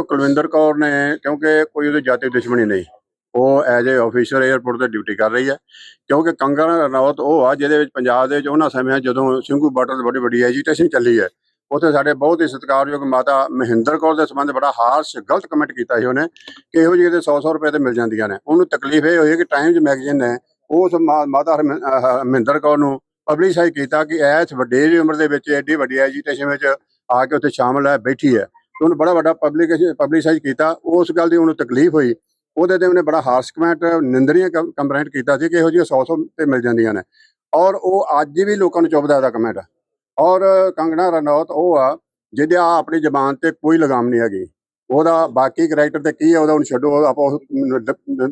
ਦੇਖੋ ਕੁਲਵਿੰਦਰ ਕੌਰ ਨੇ, ਕਿਉਂਕਿ ਕੋਈ ਉਹਦੀ ਜਾਤੀ ਦੁਸ਼ਮਣੀ ਨਹੀਂ। ਉਹ ਐਜ਼ ਏ ਆਫੀਸਰ 에ਅਰਪੋਰਟ ਤੇ ਡਿਊਟੀ ਕਰ ਰਹੀ ਹੈ। ਕਿਉਂਕਿ ਕੰਗਨ ਰਣੌਤ ਉਹ ਆ, ਜਿਹਦੇ ਵਿੱਚ ਪੰਜਾਬ ਦੇ ਵਿੱਚ ਉਹਨਾਂ ਸਮਿਆਂ ਜਦੋਂ ਸਿੰਘੂ ਬਾਰਡਰ ਤੇ ਬੜੀ ਵੱਡੀ ਐਜੀਟੇਸ਼ਨ ਚੱਲੀ ਹੈ, ਉੱਥੇ ਸਾਡੇ ਬਹੁਤ ਹੀ ਸਤਿਕਾਰਯੋਗ ਮਾਤਾ ਮਹਿੰਦਰ ਕੌਰ ਦੇ ਸੰਬੰਧ ਬੜਾ ਹਾਰਸ਼ ਗਲਤ ਕਮੈਂਟ ਕੀਤਾ ਸੀ ਉਹਨੇ, ਕਿ ਇਹੋ ਜਿਹੇ ਦੇ 100-100 ਰੁਪਏ ਤੇ ਮਿਲ ਜਾਂਦੀਆਂ ਨੇ। ਉਹਨੂੰ ਤਕਲੀਫ ਇਹ ਹੋਈ ਕਿ ਟਾਈਮਜ਼ ਮੈਗਜ਼ੀਨ ਨੇ ਉਸ ਮਾ- ਮਾਤਾ ਹਰਮਿੰ- ਮਹਿੰਦਰ ਕੌਰ ਨੂੰ ਪਬਲਿਸਾਈਜ਼ ਕੀਤਾ ਕਿ ਐਸ ਵੱਡੇ ਉਮਰ ਦੇ ਵਿੱਚ, ਐਡੀ ਵੱਡੀ ਐਜੀਟੇਸ਼ਨ ਵਿੱਚ ਆ ਕੇ ਉੱਥੇ ਸ਼ਾਮਲ ਹੈ, ਬੈਠੀ ਹੈ। ਤੇ ਉਹਨੂੰ ਬੜਾ ਵੱਡਾ ਪਬਲਿਕੇਸ਼ਨ ਪਬਲਿਸਾਈਜ਼ ਕੀਤਾ। ਉਸ ਗੱਲ ਦੀ ਉਹਨੂੰ ਤਕਲੀਫ ਹੋਈ। ਉਹਦੇ ਤੇ ਉਹਨੇ ਬੜਾ ਹਾਰਸ਼ ਕਮੈਂਟ ਨਿੰਦਰੀਆਂ ਕੰਪਲੇਂਟ ਕੀਤਾ ਸੀ ਕਿ ਇਹੋ ਜਿਹੀਆਂ 100 100 ਤੇ ਮਿਲ ਜਾਂਦੀਆਂ ਨੇ। ਔਰ ਉਹ ਅੱਜ ਵੀ ਲੋਕਾਂ ਨੂੰ ਚੁੱਭਦਾ ਦਾ ਕਮੈਂਟ ਔਰ ਕੰਗਣਾ ਰਣੌਤ ਉਹ ਆ, ਜਿਹਦੇ ਆ ਆਪਣੀ ਜ਼ਬਾਨ ਤੇ ਕੋਈ ਲਗਾਮ ਨਹੀਂ ਹੈਗੀ। ਉਹਦਾ ਬਾਕੀ ਕਰੈਕਟਰ ਤੇ ਕੀ ਹੈ ਉਹਦਾ ਉਹਨੂੰ ਛੱਡੋ ਆਪਾਂ ਉਸ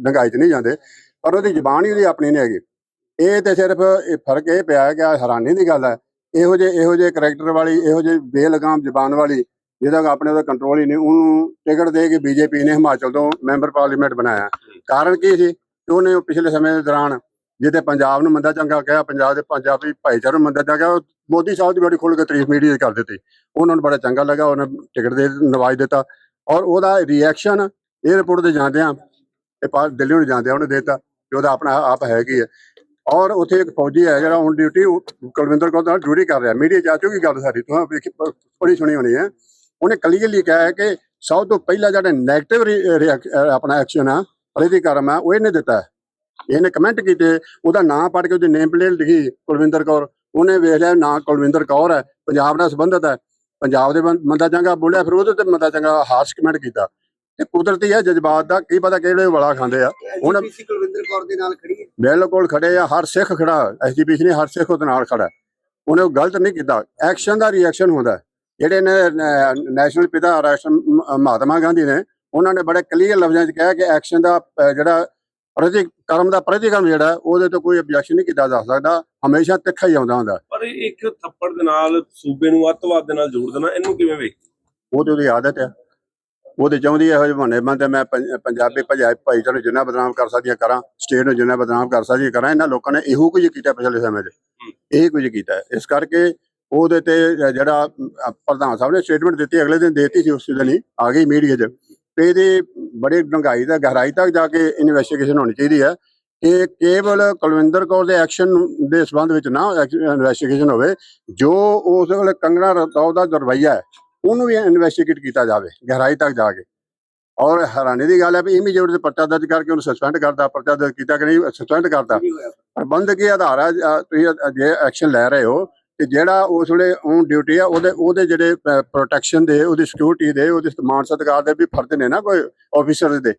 ਡੰਗਾਈ 'ਚ ਨਹੀਂ ਜਾਂਦੇ। ਪਰ ਉਹਦੀ ਜ਼ਬਾਨ ਹੀ ਉਹਦੀ ਆਪਣੀ ਨਹੀਂ ਹੈਗੀ। ਇਹ ਤੇ ਸਿਰਫ ਇਹ ਫ਼ਰਕ ਇਹ ਪਿਆ ਕਿ ਆਹ ਹੈਰਾਨੀ ਦੀ ਗੱਲ ਹੈ। ਇਹੋ ਜਿਹੇ ਇਹੋ ਜਿਹੇ ਕਰੈਕਟਰ ਵਾਲੀ, ਇਹੋ ਜਿਹੇ ਬੇਲਗਾਮ ਜ਼ਬਾਨ ਵਾਲੀ ਜਿਹਦਾ ਆਪਣੇ ਦਾ ਕੰਟਰੋਲ ਹੀ ਨਹੀਂ ਉਹਨੂੰ ਟਿਕਟ ਦੇ ਕੇ ਬੀਜੇਪੀ ਨੇ ਹਿਮਾਚਲ ਤੋਂ ਮੈਂਬਰ ਪਾਰਲੀਮੈਂਟ ਬਣਾਇਆ। ਕਾਰਨ ਕੀ ਸੀ? ਕਿ ਉਹਨੇ ਪਿਛਲੇ ਸਮੇਂ ਦੇ ਦੌਰਾਨ ਜਿੱਤੇ ਪੰਜਾਬ ਨੂੰ ਮੰਦਾ ਚੰਗਾ ਕਿਹਾ ਪੰਜਾਬ ਦੇ ਪੰਜਾਬੀ ਭਾਈਚਾਰੇ ਨੂੰ ਮੰਦਾ ਚੰਗਾ ਉਹ ਮੋਦੀ ਸਾਹਿਬ ਦੀ ਬੜੀ ਖੁੱਲ੍ਹ ਕੇ ਤਾਰੀਫ ਮੀਡੀਆ 'ਚ ਕਰ ਦਿੱਤੀ। ਉਹਨਾਂ ਨੂੰ ਬੜਾ ਚੰਗਾ ਲੱਗਾ ਉਹਨੇ ਟਿਕਟ ਦੇ ਨਵਾਜ ਦਿੱਤਾ। ਔਰ ਉਹਦਾ ਰਿਐਕਸ਼ਨ 에ਅਰਪੋਰਟ ਤੇ ਜਾਂਦਿਆਂ ਇਹ ਪਾ ਦਿੱਲੀ ਨੂੰ ਜਾਂਦਿਆਂ ਉਹਨੇ ਦਿੱਤਾ ਕਿ ਉਹਦਾ ਆਪਣਾ ਆਪ ਹੈ ਕੀ ਹੈ। ਔਰ ਉੱਥੇ ਇੱਕ ਫੌਜੀ ਹੈ ਜਿਹੜਾ ਹੁਣ ਡਿਊਟੀ ਕੁਲਵਿੰਦਰ ਕੌਰ ਨਾਲ ਡਿਊਟੀ ਕਰ ਰਿਹਾ। ਮੀਡੀਆ ਚ ਆ ਚੁੱਕੀ ਗੱਲ ਸਾਰੀ ਪ- ਬੜੀ ਸੁਣੀ ਹੋਣੀ ਹੈ। ਉਹਨੇ ਕਲੀਅਰਲੀ ਕਿਹਾ ਹੈ ਕਿ ਸਭ ਤੋਂ ਪਹਿਲਾ ਜਿਹੜਾ 네ਗੇਟਿਵ ਆਪਣਾ ਐਕਸ਼ਨ ਆ ਪ੍ਰਤੀਕਰਮ ਆ ਉਹ ਇਹਨੇ ਦਿੱਤਾ। ਇਹਨੇ ਕਮੈਂਟ ਕੀਤੇ ਉਹਦਾ ਨਾਮ ਪੜ੍ਹ ਕੇ ਉਹਦੀ ਨੇਮ ਪਲੇਟ ਲਿਖੀ ਕੁਲਵਿੰਦਰ ਕੌਰ। ਉਹਨੇ ਵੇਖ ਲਿਆ ਨਾਂ ਕੁਲਵਿੰਦਰ ਕੌਰ ਹੈ ਪੰਜਾਬ ਨਾਲ ਸੰਬੰਧਿਤ ਹੈ। ਪੰਜਾਬ ਦੇ ਬੰਦਾ ਚੰਗਾ ਬੋਲਿਆ ਫਿਰ ਉਹਦੇ ਤੇ ਬੰਦਾ ਚੰਗਾ ਹਾਰਸ਼ ਕਮੈਂਟ ਕੀਤਾ। ਤੇ ਕੁਦਰਤੀ ਹੈ ਜਜ਼ਬਾਤ ਦਾ ਕੀ ਪਤਾ ਕਿਹੜੇ ਵਾਲਾ ਖਾਂਦੇ ਆ। ਹੁਣ- ਕੁਲਵਿੰਦਰ ਕੌਰ ਦੇ ਨਾਲ ਖੜੀ ਹੈ। ਬਿਲਕੁਲ ਖੜੇ ਆ ਹਰ ਸਿੱਖ ਖੜਾ ਐਸਜੀਪੀਸੀ ਨੇ ਹਰ ਸਿੱਖ ਉਹਦੇ ਨਾਲ ਖੜਾ। ਉਹਨੇ ਉਹ ਗਲਤ ਨਹੀਂ ਕੀਤਾ ਐਕਸ਼ਨ ਦਾ ਰਿਐਕਸ਼ਨ ਹੁੰਦਾ। ਜਿਹੜੇ ਨੇ ਨੈਸ਼ਨਲ ਪਿਤਾ ਰਾਸ਼ਟਰ ਮਹਾਤਮਾ ਗਾਂਧੀ ਨੇ ਉਹਨਾਂ ਨੇ ਬੜੇ ਕਲੀਅਰ ਲਫ਼ਜ਼ਾਂ 'ਚ ਕਿਹਾ ਕਿ ਐਕਸ਼ਨ ਦਾ ਜਿਹੜਾ ਪ੍ਰਤੀ ਕਰਮ ਦਾ ਪ੍ਰਤੀਕਰਮ ਜਿਹੜਾ ਉਹਦੇ ਤੋਂ ਕੋਈ ਆਬਜੈਕਸ਼ਨ ਨਹੀਂ ਕੀਤਾ ਜਾ ਸਕਦਾ ਹਮੇਸ਼ਾ ਤਿੱਖਾ ਹੀ ਆਉਂਦਾ ਹੁੰਦਾ। ਪਰ ਇੱਕ ਥੱਪੜ ਦੇ ਨਾਲ ਸੂਬੇ ਨੂੰ ਅੱਤਵਾਦ ਦੇ ਨਾਲ ਜੋੜ ਦੇਣਾ ਇਹਨੂੰ ਕਿਵੇਂ ਵੇਖ? ਉਹ ਤੇ ਉਹਦੀ ਆਦਤ ਹੈ ਉਹ ਤੇ ਚਾਹੁੰਦੀ ਇਹੋ ਜਿਹੇ ਬਹਾਨੇ ਬੰਦੇ ਮੈਂ ਪੰਜ- ਪੰਜਾਬੀ ਭਾਈ ਭਾਈਚਾਰੇ ਨੂੰ ਜਿੰਨਾ ਬਦਨਾਮ ਕਰ ਸਕਦੀਆਂ ਕਰਾਂ ਸਟੇਟ ਨੂੰ ਜਿੰਨਾ ਬਦਨਾਮ ਕਰ ਸਕਦੀਆਂ ਕਰਾਂ ਇਹਨਾਂ ਲੋਕਾਂ ਨੇ ਇਹੋ ਕੁਝ ਕੀਤਾ ਪਿਛਲੇ ਸਮੇਂ 'ਚ। ਇਹ ਕੁਝ ਕੀਤਾ। ਇਸ ਕਰਕੇ ਉਹਦੇ ਤੇ ਜਿਹੜਾ ਪ੍ਰਧਾਨ ਸਾਹਿਬ ਨੇ ਸਟੇਟਮੈਂਟ ਦਿੱਤੀ ਅਗਲੇ ਦਿਨ ਦੇਤੀ ਸੀ ਉਸ ਦਿਨ ਹੀ ਆ ਗਈ ਮੀਡੀਆ 'ਚ। ਤੇ ਇਹਦੀ ਬੜੀ ਡੂੰਘਾਈ ਦਾ ਗਹਿਰਾਈ ਤੱਕ ਜਾ ਕੇ ਇਨਵੈਸਟੀਗੇਸ਼ਨ ਹੋਣੀ ਚਾਹੀਦੀ ਹੈ ਕਿ ਕੇਵਲ ਕੁਲਵਿੰਦਰ ਕੌਰ ਦੇ ਐਕਸ਼ਨ ਦੇ ਸੰਬੰਧ ਵਿੱਚ ਨਾ ਇਨਵੈਸਟੀਗੇਸ਼ਨ ਹੋਵੇ ਜੋ ਉਸ ਵੇਲੇ ਕੰਗਣਾ ਰਣੌਤ ਦਾ ਰਵੱਈਆ ਹੈ ਉਹਨੂੰ ਵੀ ਇਨਵੈਸਟੀਗੇਟ ਕੀਤਾ ਜਾਵੇ ਗਹਿਰਾਈ ਤੱਕ ਜਾ ਕੇ। ਔਰ ਹੈਰਾਨੀ ਦੀ ਗੱਲ ਹੈ ਵੀ ਇਮੀਡੀਏਟ ਤੇ ਪਰਚਾ ਦਰਜ ਕਰਕੇ ਉਹਨੂੰ ਸਸਪੈਂਡ ਕਰਦਾ ਪਰਚਾ ਦਰਜ ਕੀਤਾ ਕਿ ਨਹੀਂ ਸਸਪੈਂਡ ਹੋਇਆ। ਪ੍ਰਬੰਧ ਕੀ ਆਧਾਰ ਹੈ ਤੁਸੀਂ ਜੇ ਐਕਸ਼ਨ ਲੈ ਰਹੇ ਹੋ ਕਿ ਜਿਹੜਾ ਉਸ ਵੇਲੇ ਔਨ ਡਿਊਟੀ ਆ ਉਹਦੇ ਉਹਦੇ ਜਿਹੜੇ ਪ੍ਰੋਟੈਕਸ਼ਨ ਦੇ ਉਹਦੀ ਸਿਕਿਉਰਿਟੀ ਦੇ ਉਹਦੇ ਮਾਨ ਸਤਿਕਾਰ ਦੇ ਵੀ ਫਰਜ਼ ਨੇ ਨਾ ਕੋਈ ਆਫੀਸਰ ਦੇ।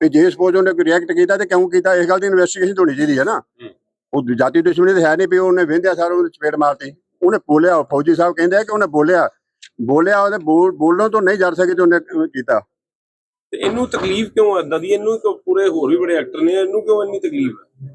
ਵੀ ਜੇ ਸਪੋਜ਼ ਉਹਨੇ ਕੋਈ ਰਿਐਕਟ ਕੀਤਾ ਤੇ ਕਿਉਂ ਕੀਤਾ ਇਸ ਗੱਲ ਦੀ ਇਨਵੈਸਟੀਗੇਸ਼ਨ ਹੋਣੀ ਚਾਹੀਦੀ ਹੈ ਨਾ। ਉਹ ਜਾਤੀ ਦੁਸ਼ਮਣੀ ਤੇ ਹੈ ਨਹੀਂ ਵੀ ਉਹਨੇ ਵਿੰਦਿਆ ਸਾਰ ਉਹਨੇ ਚਪੇੜ ਮਾਰਤੀ। ਉਹਨੇ ਬੋਲਿਆ ਫੌਜੀ ਸਾਹਿਬ ਕਹਿੰਦੇ ਆ ਕਿ ਉਹਨੇ ਬੋਲਿਆ ਬੋਲਿਆ ਉਹਦੇ ਬੋਲ- ਬੋਲਣ ਤੋਂ ਨਹੀਂ ਜਰ ਸਕੇ ਤੇ ਉਹਨੇ ਕੀਤਾ। ਤੇ ਇਹਨੂੰ ਤਕਲੀਫ ਕਿਉਂ ਏਦਾਂ ਦੀ ਇਹਨੂੰ ਕਿਉਂ ਪੂਰੇ ਹੋਰ ਵੀ ਬੜੇ ਐਕਟਰ ਨੇ ਇਹਨੂੰ ਕਿਉਂ ਇੰਨੀ ਤਕਲੀਫ ਹੈ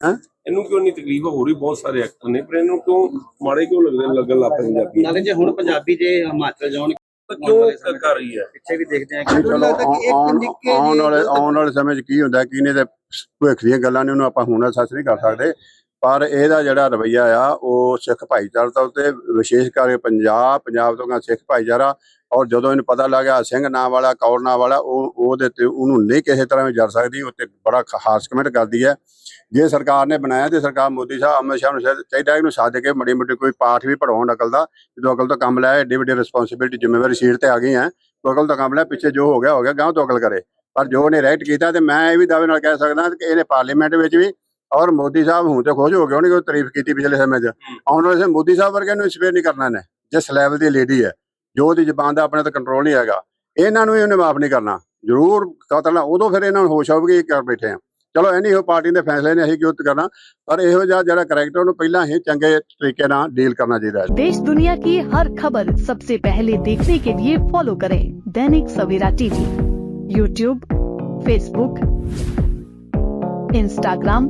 ਹੈਂ? ਇਹਨੂੰ ਕਿਉਂ ਇੰਨੀ ਤਕਲੀਫ? ਹੈ ਹੋਰ ਵੀ ਬਹੁਤ ਸਾਰੇ ਐਕਟਰ ਨੇ ਪਰ ਇਹਨੂੰ ਕਿਉਂ ਮਾੜੇ ਕਿਉਂ ਲੱਗਦੇ ਨੇ ਲੱਗਣ ਲੱਗ ਪਏ ਪੰਜਾਬੀ ਨਾਲੇ ਜੇ ਹੁਣ ਪੰਜਾਬੀ ਜੇ ਹਿਮਾਚਲ ਜਾਣ ਕਿਉਂ ਕਰ ਰਹੀ ਹੈ? ਪਿੱਛੇ ਵੀ ਦੇਖਦੇ ਆ ਨਹੀਂ, ਚਲੋ ਆਉਣ ਵਾਲੇ ਆਉਣ ਵਾਲੇ ਸਮੇਂ 'ਚ ਕੀ ਹੁੰਦਾ ਕੀ ਨੇ ਤੇ ਭਵਿੱਖ ਦੀਆਂ ਗੱਲਾਂ ਨੇ ਉਹਨੂੰ ਆਪਾਂ ਹੁਣ ਸੱਚ ਨਹੀਂ ਕਰ ਸਕਦੇ। ਪਰ ਇਹਦਾ ਜਿਹੜਾ ਰਵਈਆ ਆ, ਉਹ ਸਿੱਖ ਭਾਈਚਾਰੇ ਦਾ ਉੱਤੇ ਵਿਸ਼ੇਸ਼ ਕਰਕੇ ਪੰਜਾਬ ਪੰਜਾਬ ਤੋਂ ਸਿੱਖ ਭਾਈਚਾਰਾ ਔਰ ਜਦੋਂ ਇਹਨੂੰ ਪਤਾ ਲੱਗਾ ਸਿੰਘ ਨਾਂ ਵਾਲਾ, ਕੌਰ ਨਾਂ ਵਾਲਾ, ਉਹ, ਉਹਦੇ ਤੇ ਉਹਨੂੰ ਨਹੀਂ ਕਿਸੇ ਤਰ੍ਹਾਂ ਵੀ ਜਰ ਸਕਦੀ ਉਹ 'ਤੇ ਬੜਾ ਖਾਸ ਕਮੈਂਟ ਕਰਦੀ ਹੈ। ਜੇ ਸਰਕਾਰ ਨੇ ਬਣਾਇਆ ਤੇ ਸਰਕਾਰ ਮੋਦੀ ਸਾਹਿਬ, ਅਮਿਤ ਸ਼ਾਹ ਨੂੰ ਚਾਹੀਦਾ ਇਹਨੂੰ ਸਾਥ ਕੇ ਮੜੀ ਮੋਟੀ ਕੋਈ ਪਾਠ ਵੀ ਪੜਾਉਣ ਅਕਲ ਦਾ, ਜਦੋਂ ਅਕਲ ਤੋਂ ਕੰਮ ਲੈ ਏਡੀ ਵੱਡੀ ਰਿਸਪੌਂਸਿਬਿਲਟੀ ਜ਼ਿੰਮੇਵਾਰੀ ਸੀਟ ਤੇ ਆ ਗਈ ਹੈ ਤੋ ਅਕਲ ਤੋਂ ਕੰਮ ਲੈ ਪਿੱਛੇ ਜੋ ਹੋ ਗਿਆ ਹੋ ਗਿਆ, ਗਾਂਹ ਤੋਂ ਅਕਲ ਕਰੇ। ਪਰ ਜੋ ਉਹਨੇ ਰਾਈਟ ਕੀਤਾ ਤੇ ਮੈਂ ਇਹ ਵੀ ਦਾਅਵੇ ਨਾਲ ਕਹਿ ਸਕਦਾ ਕਿ ਇਹਨੇ ਪਾਰਲੀਮੈਂਟ ਵਿੱਚ ਵੀ ਔਰ ਮੋਦੀ ਸਾਹਿਬ ਹੁਣ ਤੇ ਖੋਜ ਹੋ ਗਏ ਉਹਨੇ ਕੋਈ ਤਾਰੀਫ ਕੀਤੀ ਪਿਛਲੇ ਸਮੇਂ 'ਚ ਆਉਣ ਵਾਲੇ ਸਮੇਂ ਮੋਦੀ ਸਾਹਿਬ ਵਰਗੇ ਨੂੰ ਸਪੇਅਰ ਨਹੀਂ ਕਰਨਾ ਨੇ ਜਿਸ ਲੈਵਲ ਦੀ ਲੇਡੀ ਹੈ ਜੋ ਉਹਦੀ ਜ਼ਬਾਨ ਦਾ ਆਪਣੇ ਤੇ ਕੰਟਰੋਲ ਨਹੀਂ ਹੈਗਾ ਇਹਨਾਂ ਨੂੰ ਵੀ ਉਹਨੇ ਮਾਫ ਨਹੀਂ ਕਰਨਾ ਜ਼ਰੂਰ ਕਤਲ ਉਦੋਂ ਫਿਰ ਇਹਨਾਂ ਨੂੰ ਹੋਸ਼ ਆਊਗੀ ਕਿ ਕਰ ਬੈਠੇ ਆ ਚਲੋ ਐਨੀ ਹੋ ਪਾਰਟੀ ਦੇ ਫੈਸਲੇ ਨੇ ਅਸੀਂ ਕਿਉਂ ਕਰਨਾ ਪਰ ਇਹੋ ਜਿਹਾ ਜਿਹੜਾ ਕਰੈਕਟਰ ਨੂੰ ਪਹਿਲਾਂ ਹੀ ਚੰਗੇ ਤਰੀਕੇ ਨਾਲ ਡੀਲ ਕਰਨਾ ਚਾਹੀਦਾ ਹੈ देश दुनिया की हर खबर सबसे पहले देखने के लिए फॉलो करें Dainik Savera TV YouTube Facebook Instagram